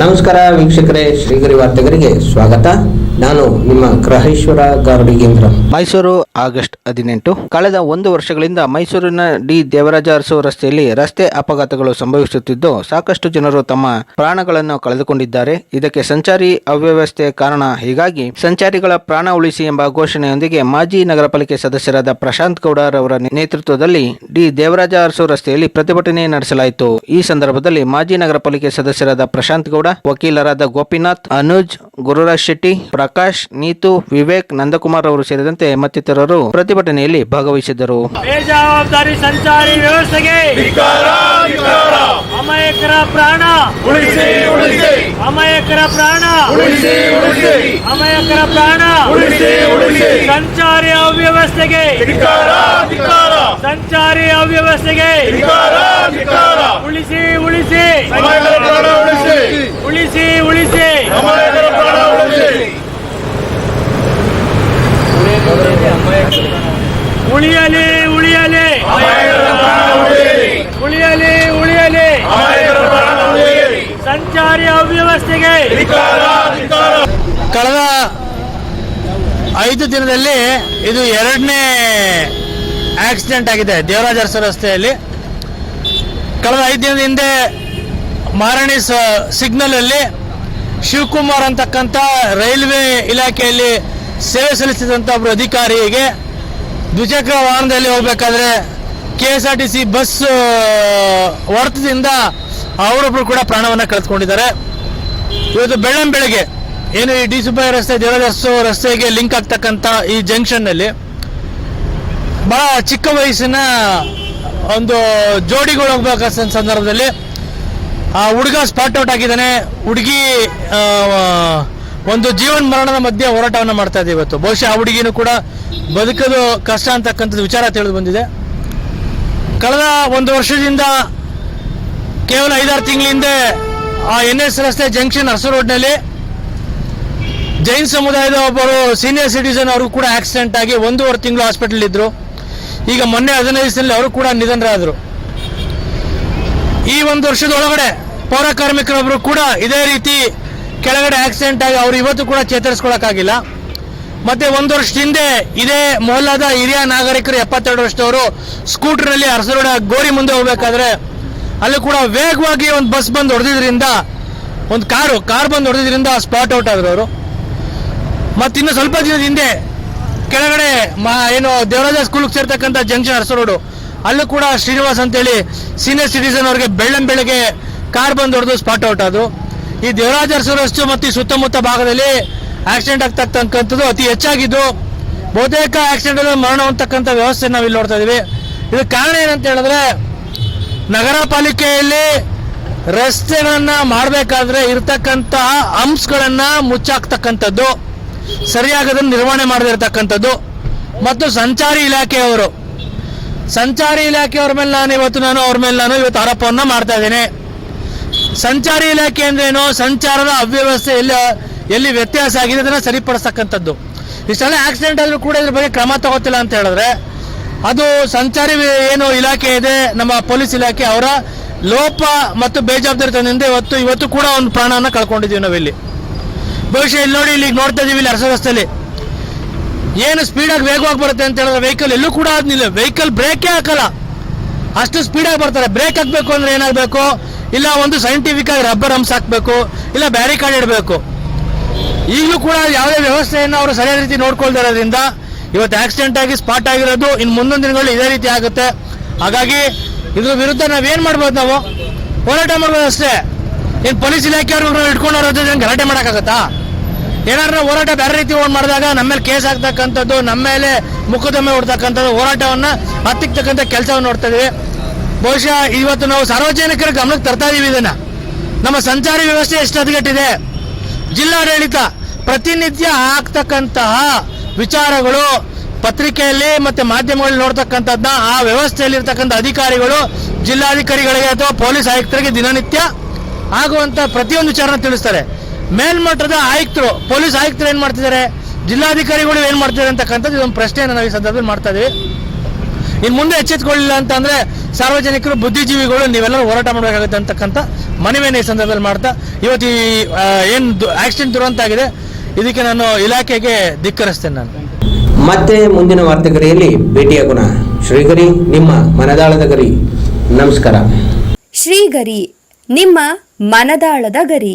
ನಮಸ್ಕಾರ ವೀಕ್ಷಕರೇ, ಶ್ರೀಗರಿ ವಾರ್ತೆಗರಿಗೆ ಸ್ವಾಗತ. ನಾನು ನಿಮ್ಮ ಗ್ರಹೇಶ್ವರ ಗಾರ್ಡಿಗೇಂದ್ರ ಮೈಸೂರು ಆಗಸ್ಟ್ ಹದಿನೆಂಟು. ಕಳೆದ ಒಂದು ವರ್ಷಗಳಿಂದ ಮೈಸೂರಿನ ಡಿ ದೇವರಾಜ ಅರಸು ರಸ್ತೆಯಲ್ಲಿ ರಸ್ತೆ ಅಪಘಾತಗಳು ಸಂಭವಿಸುತ್ತಿದ್ದು, ಸಾಕಷ್ಟು ಜನರು ತಮ್ಮ ಪ್ರಾಣಗಳನ್ನು ಕಳೆದುಕೊಂಡಿದ್ದಾರೆ. ಇದಕ್ಕೆ ಸಂಚಾರಿ ಅವ್ಯವಸ್ಥೆ ಕಾರಣ ಹೀಗಾಗಿ ಸಂಚಾರಿಗಳ ಪ್ರಾಣ ಉಳಿಸಿ ಎಂಬ ಘೋಷಣೆಯೊಂದಿಗೆ ಮಾಜಿ ನಗರ ಪಾಲಿಕೆ ಸದಸ್ಯರಾದ ಪ್ರಶಾಂತ್ ಗೌಡರವರ ನೇತೃತ್ವದಲ್ಲಿ ಡಿ ದೇವರಾಜ ಅರಸು ರಸ್ತೆಯಲ್ಲಿ ಪ್ರತಿಭಟನೆ ನಡೆಸಲಾಯಿತು. ಈ ಸಂದರ್ಭದಲ್ಲಿ ಮಾಜಿ ನಗರ ಪಾಲಿಕೆ ಸದಸ್ಯರಾದ ಪ್ರಶಾಂತ್ ಗೌಡ ವಕೀಲರಾದ ಗೋಪಿನಾಥ್ ಅನುಜ್ ಗುರುರಾಜ್ ಶೆಟ್ಟಿ ಪ್ರಕಾಶ್ ನೀತು ವಿವೇಕ್ ನಂದಕುಮಾರ್ ಅವರು ಸೇರಿದಂತೆ ಮತ್ತಿತರರು ಪ್ರತಿಭಟನೆಯಲ್ಲಿ ಭಾಗವಹಿಸಿದ್ದರು. ಬೇಜವಾಬ್ದಾರಿ ಸಂಚಾರಿ ವ್ಯವಸ್ಥೆಗೆ ಅಮಾಯಕರ ಪ್ರಾಣ. ಉಳಿಸಿ ಉಳಿಸಿ. ಅಮಾಯಕರ ಪ್ರಾಣ. ಉಳಿಸಿ ಉಳಿಸಿ. ಅಮಾಯಕರ ಪ್ರಾಣ. ಉಳಿಸಿ ಉಳಿಸಿ. ಸಂಚಾರಿ ಅವ್ಯವಸ್ಥೆಗೆ. ಸಂಚಾರಿ ಅವ್ಯವಸ್ಥೆಗೆ. ಉಳಿಸಿ ಉಳಿಸಿ. ಉಳಿಸಿ. ಉಳಿಸಿ ಉಳಿಯಲಿ ಉಳಿಯಲಿ. ಉಳಿಯಲಿ ಉಳಿಯಲಿ. ಸಂಚಾರಿ ಅವ್ಯವಸ್ಥೆಗೆ. ಕಳೆದ ಐದು ದಿನದಲ್ಲಿ ಇದು ಎರಡನೇ ಆಕ್ಸಿಡೆಂಟ್ ಆಗಿದೆ ದೇವರಾಜ ರಸ್ತೆಯಲ್ಲಿ. ಕಳೆದ ಐದು ದಿನದ ಹಿಂದೆ ಮಾರಣಿ ಸಿಗ್ನಲ್ ಅಲ್ಲಿ ಶಿವಕುಮಾರ್ ಅಂತಕ್ಕಂಥ ರೈಲ್ವೆ ಇಲಾಖೆಯಲ್ಲಿ ಸೇವೆ ಸಲ್ಲಿಸಿದಂಥ ಒಬ್ಬರು ಅಧಿಕಾರಿಗೆ ದ್ವಿಚಕ್ರ ವಾಹನದಲ್ಲಿ ಹೋಗಬೇಕಾದ್ರೆ K S R T C bus ಹೊಡೆತದಿಂದ ಅವರೊಬ್ಬರು ಕೂಡ ಪ್ರಾಣವನ್ನು ಕಳೆದುಕೊಂಡಿದ್ದಾರೆ. ಇವತ್ತು ಬೆಳ್ಳಂ ಬೆಳಗ್ಗೆ ಏನು ಈ ಡಿ ಸುಬ್ಬಯ್ಯ ರಸ್ತೆ, ದೇವದಾಸು ರಸ್ತೆಗೆ ಲಿಂಕ್ ಆಗ್ತಕ್ಕಂಥ ಈ ಜಂಕ್ಷನ್ನಲ್ಲಿ ಬಹಳ ಚಿಕ್ಕ ವಯಸ್ಸಿನ ಒಂದು ಜೋಡಿಗಳು ಹೋಗ್ಬೇಕಾದ ಸಂದರ್ಭದಲ್ಲಿ ಆ ಹುಡುಗ ಸ್ಪಾಟ್ ಔಟ್ ಆಗಿದ್ದಾನೆ. ಹುಡುಗಿ ಒಂದು ಜೀವನ್ ಮರಣದ ಮಧ್ಯೆ ಹೋರಾಟವನ್ನು ಮಾಡ್ತಾ ಇದೆ ಇವತ್ತು. ಬಹುಶಃ ಆ ಹುಡುಗಿನೂ ಕೂಡ ಬದುಕಲು ಕಷ್ಟ ಅಂತಕ್ಕಂಥದ್ದು ವಿಚಾರ ತಿಳಿದು ಬಂದಿದೆ. ಕಳೆದ ಒಂದು ವರ್ಷದಿಂದ ಕೇವಲ ಐದಾರು ತಿಂಗಳ ಹಿಂದೆ ಆ ಎನ್ ಎಸ್ ರಸ್ತೆ ಜಂಕ್ಷನ್ ಹಸು ರೋಡ್ನಲ್ಲಿ ಜೈನ್ ಸಮುದಾಯದ ಒಬ್ಬರು ಸೀನಿಯರ್ ಸಿಟಿಸನ್ ಅವರು ಕೂಡ ಆಕ್ಸಿಡೆಂಟ್ ಆಗಿ ಒಂದೂವರೆ ತಿಂಗಳು ಹಾಸ್ಪಿಟಲ್ ಇದ್ರು. ಈಗ ಮೊನ್ನೆ ಹದಿನೈದು ದಿನದಲ್ಲಿ ಅವರು ಕೂಡ ನಿಧನರಾದರು. ಈ ಒಂದು ವರ್ಷದ ಒಳಗಡೆ ಪೌರ ಕಾರ್ಮಿಕರೊಬ್ಬರು ಕೂಡ ಇದೇ ರೀತಿ ಕೆಳಗಡೆ ಆಕ್ಸಿಡೆಂಟ್ ಆಗಿ ಅವರು ಇವತ್ತು ಕೂಡ ಚೇತರಿಸ್ಕೊಳಕ್ಕಾಗಿಲ್ಲ. ಮತ್ತೆ ಒಂದು ವರ್ಷದ ಹಿಂದೆ ಇದೇ ಮೊಹಲ್ಲಾದ ಹಿರಿಯ ನಾಗರಿಕರು ಎಪ್ಪತ್ತೆರಡು ವರ್ಷದವರು ಸ್ಕೂಟರ್ನಲ್ಲಿ ಅರಸರೋಡ ಗೋರಿ ಮುಂದೆ ಹೋಗಬೇಕಾದ್ರೆ ಅಲ್ಲಿ ಕೂಡ ವೇಗವಾಗಿ ಒಂದು ಬಸ್ ಬಂದು ಹೊಡೆದಿದ್ರಿಂದ, ಒಂದು ಕಾರು, ಕಾರ್ ಬಂದು ಹೊಡೆದಿದ್ರಿಂದ ಸ್ಪಾಟ್ ಔಟ್ ಆದ್ರು ಅವರು. ಮತ್ತಿನ್ನು ಸ್ವಲ್ಪ ದಿನದ ಹಿಂದೆ ಕೆಳಗಡೆ ಮಾ ಏನು ದೇವರಾಜ ಸ್ಕೂಲ್ಗೆ ಸೇರ್ತಕ್ಕಂಥ ಜಂಕ್ಷನ್ ಅರಸು ರೋಡು ಅಲ್ಲೂ ಕೂಡ ಶ್ರೀನಿವಾಸ್ ಅಂತೇಳಿ ಸೀನಿಯರ್ ಸಿಟಿಸನ್ ಅವರಿಗೆ ಬೆಳ್ಳಂ ಬೆಳಗ್ಗೆ ಕಾರ್ ಬಂದು ಹೊಡೆದು ಸ್ಪಾಟ್ ಔಟ್ ಆದ್ರು ಈ ದೇವರಾಜ ಅರಸು ರಸ್ತೆ ಮತ್ತು ಸುತ್ತಮುತ್ತ ಭಾಗದಲ್ಲಿ ಆಕ್ಸಿಡೆಂಟ್ ಆಗ್ತಕ್ಕಂಥದ್ದು ಅತಿ ಹೆಚ್ಚಾಗಿದ್ದು ಬಹುತೇಕ ಆಕ್ಸಿಡೆಂಟ್ ಮರಣ ಹೊಂದತಕ್ಕಂಥ ವ್ಯವಸ್ಥೆ ನಾವು ಇಲ್ಲಿ ನೋಡ್ತಾ ಇದೀವಿ ಇದಕ್ಕೆ ಕಾರಣ ಏನಂತ ಹೇಳಿದ್ರೆ ನಗರ ಪಾಲಿಕೆಯಲ್ಲಿ ರಸ್ತೆಗಳನ್ನ ಮಾಡಬೇಕಾದ್ರೆ ಇರ್ತಕ್ಕಂತಹ ಅಂಶಗಳನ್ನ ಮುಚ್ಚಾಕ್ತಕ್ಕಂಥದ್ದು. ಸರಿಯಾಗದನ್ನು ನಿರ್ವಹಣೆ ಮಾಡದಿರ್ತಕ್ಕಂಥದ್ದು. ಮತ್ತು ಸಂಚಾರಿ ಇಲಾಖೆಯವರು, ಸಂಚಾರಿ ಇಲಾಖೆಯವ್ರ ಮೇಲೆ ನಾನು ಇವತ್ತು ನಾನು ಅವ್ರ ಮೇಲೆ ನಾನು ಇವತ್ತು ಆರೋಪವನ್ನ ಮಾಡ್ತಾ ಇದ್ದೇನೆ. ಸಂಚಾರಿ ಇಲಾಖೆ ಅಂದ್ರೇನು ಸಂಚಾರದ ಅವ್ಯವಸ್ಥೆ ಎಲ್ಲಿ ಎಲ್ಲಿ ವ್ಯತ್ಯಾಸ ಆಗಿದೆ ಅದನ್ನ ಸರಿಪಡಿಸ್ತಕ್ಕಂಥದ್ದು. ಇಷ್ಟೆಲ್ಲ ಆಕ್ಸಿಡೆಂಟ್ ಆದರೂ ಕೂಡ ಇದ್ರ ಬಗ್ಗೆ ಕ್ರಮ ತಗೋತಿಲ್ಲ ಅಂತ ಹೇಳಿದ್ರೆ, ಅದು ಸಂಚಾರಿ ಏನು ಇಲಾಖೆ ಇದೆ, ನಮ್ಮ ಪೊಲೀಸ್ ಇಲಾಖೆ ಅವರ ಲೋಪ ಮತ್ತು ಬೇಜವಾಬ್ದಾರಿತನದಿಂದ ಇವತ್ತು ಇವತ್ತು ಕೂಡ ಒಂದು ಪ್ರಾಣವನ್ನು ಕಳ್ಕೊಂಡಿದ್ದೀವಿ ನಾವಿಲ್ಲಿ. ಬಹುಶಃ ಇಲ್ಲಿ ನೋಡಿ, ಇಲ್ಲಿ ನೋಡ್ತಾ ಇದೀವಿ ಇಲ್ಲಿ ಅರಸ ರಸ್ತೆಯಲ್ಲಿ ಏನು ಸ್ಪೀಡಾಗಿ ವೇಗವಾಗಿ ಬರುತ್ತೆ ಅಂತ ಹೇಳಿದ್ರೆ ವೆಹಿಕಲ್ ಎಲ್ಲೂ ಕೂಡ ಆದ್ನಿಲ್ಲ ವೆಹಿಕಲ್ ಬ್ರೇಕೇ ಹಾಕಲ್ಲ. ಅಷ್ಟು ಸ್ಪೀಡಾಗಿ ಬರ್ತಾರೆ. ಬ್ರೇಕ್ ಹಾಕ್ಬೇಕು ಅಂದ್ರೆ ಏನಾಗಬೇಕು? ಇಲ್ಲ ಒಂದು ಸೈಂಟಿಫಿಕ್ ಆಗಿ ರಬ್ಬರ್ ಹಂಪ್ಸ್ ಹಾಕ್ಬೇಕು. ಇಲ್ಲ ಬ್ಯಾರಿಕಾರ್ಡ್ ಇಡಬೇಕು. ಈಗಲೂ ಕೂಡ ಯಾವುದೇ ವ್ಯವಸ್ಥೆಯನ್ನು ಅವರು ಸರಿಯಾದ ರೀತಿ ನೋಡ್ಕೊಳ್ತಿರೋದ್ರಿಂದ ಇವತ್ತು ಆಕ್ಸಿಡೆಂಟ್ ಆಗಿ ಸ್ಪಾಟ್ ಆಗಿರೋದು ಇನ್ನು ಮುಂದೊಂದು ದಿನಗಳು ಇದೇ ರೀತಿ ಆಗುತ್ತೆ. ಹಾಗಾಗಿ ಇದ್ರ ವಿರುದ್ಧ ನಾವೇನ್ ಮಾಡ್ಬೋದು ನಾವು? ಹೋರಾಟ ಮಾಡ್ಬೋದು ಅಷ್ಟೇ. ಏನು ಪೊಲೀಸ್ ಇಲಾಖೆಯವ್ರು ಇಟ್ಕೊಂಡು ಅವ್ರ ಜೊತೆ ಗಲಾಟೆ ಮಾಡೋಕ್ಕಾಗತ್ತಾ? ಏನಾದ್ರು ಹೋರಾಟ ಬೇರೆ ರೀತಿ ಓನ್ ಮಾಡಿದಾಗ ನಮ್ಮ ಮೇಲೆ ಕೇಸ್ ಆಗ್ತಕ್ಕಂಥದ್ದು ನಮ್ಮ ಮೇಲೆ ಮುಖದೊಮ್ಮೆ ಹೊಡ್ತಕ್ಕಂಥದ್ದು ಹೋರಾಟವನ್ನು ಹತ್ತಿಕ್ತಕ್ಕಂಥ ಕೆಲಸವನ್ನು ನೋಡ್ತಾ ಬಹುಶಃ ಇವತ್ತು ನಾವು ಸಾರ್ವಜನಿಕರ ಗಮನಕ್ಕೆ ತರ್ತಾ ಇದೀವಿ ಇದನ್ನು. ನಮ್ಮ ಸಂಚಾರಿ ವ್ಯವಸ್ಥೆ ಎಷ್ಟು ಹದಗೆಟ್ಟಿದೆ ಜಿಲ್ಲಾಡಳಿತ ಪ್ರತಿನಿತ್ಯ ಆಗ್ತಕ್ಕಂತಹ ವಿಚಾರಗಳು, ಪತ್ರಿಕೆಯಲ್ಲಿ ಮತ್ತೆ ಮಾಧ್ಯಮಗಳಲ್ಲಿ ನೋಡ್ತಕ್ಕಂಥದ್ದನ್ನ ಆ ವ್ಯವಸ್ಥೆಯಲ್ಲಿ ಇರ್ತಕ್ಕಂಥ ಅಧಿಕಾರಿಗಳು, ಜಿಲ್ಲಾಧಿಕಾರಿಗಳಿಗೆ ಅಥವಾ ಪೊಲೀಸ್ ಆಯುಕ್ತರಿಗೆ ದಿನನಿತ್ಯ ಆಗುವಂತ ಪ್ರತಿಯೊಂದು ವಿಚಾರನ ತಿಳಿಸ್ತಾರೆ. ಮೇಲ್ಮಟ್ಟದ ಆಯುಕ್ತರು ಪೊಲೀಸ್ ಆಯುಕ್ತರು ಏನ್ ಮಾಡ್ತಿದ್ದಾರೆ? ಜಿಲ್ಲಾಧಿಕಾರಿಗಳು ಏನ್ ಮಾಡ್ತಿದ್ದಾರೆ ಅಂತಕ್ಕಂಥದ್ದು ಇದೊಂದು ಪ್ರಶ್ನೆಯನ್ನು ನಾವು ಈ ಸಂದರ್ಭದಲ್ಲಿ ಮಾಡ್ತಾ ಇದೀವಿ. ಇನ್ನು ಮುಂದೆ ಎಚ್ಚೆತ್ಕೊಳ್ಳಿಲ್ಲ ಅಂತಂದ್ರೆ ಸಾರ್ವಜನಿಕರು ಬುದ್ಧಿಜೀವಿಗಳು ನೀವೆಲ್ಲರೂ ಹೋರಾಟ ಮಾಡಬೇಕಾಗುತ್ತೆ ಅಂತಕ್ಕಂಥ ಮನವಿಯನ್ನು ಈ ಸಂದರ್ಭದಲ್ಲಿ ಮಾಡ್ತಾ ಇವತ್ತು ಈ ಏನು ಏನ್ ಆಕ್ಸಿಡೆಂಟ್ ದುರಂತ ಆಗಿದೆ ಇದಕ್ಕೆ ನಾನು ಇಲಾಖೆಗೆ ಧಿಕ್ಕರಿಸ್ತೇನೆ ನಾನು. ಮತ್ತೆ ಮುಂದಿನ ವಾರ್ತೆಗರಿಯಲ್ಲಿ ಭೇಟಿಯಾಗೋಣ. ಶ್ರೀಗರಿ ನಿಮ್ಮ ಮನದಾಳದ ಗರಿ. ನಮಸ್ಕಾರ. ಶ್ರೀಗರಿ ನಿಮ್ಮ ಮನದಾಳದ ಗರಿ.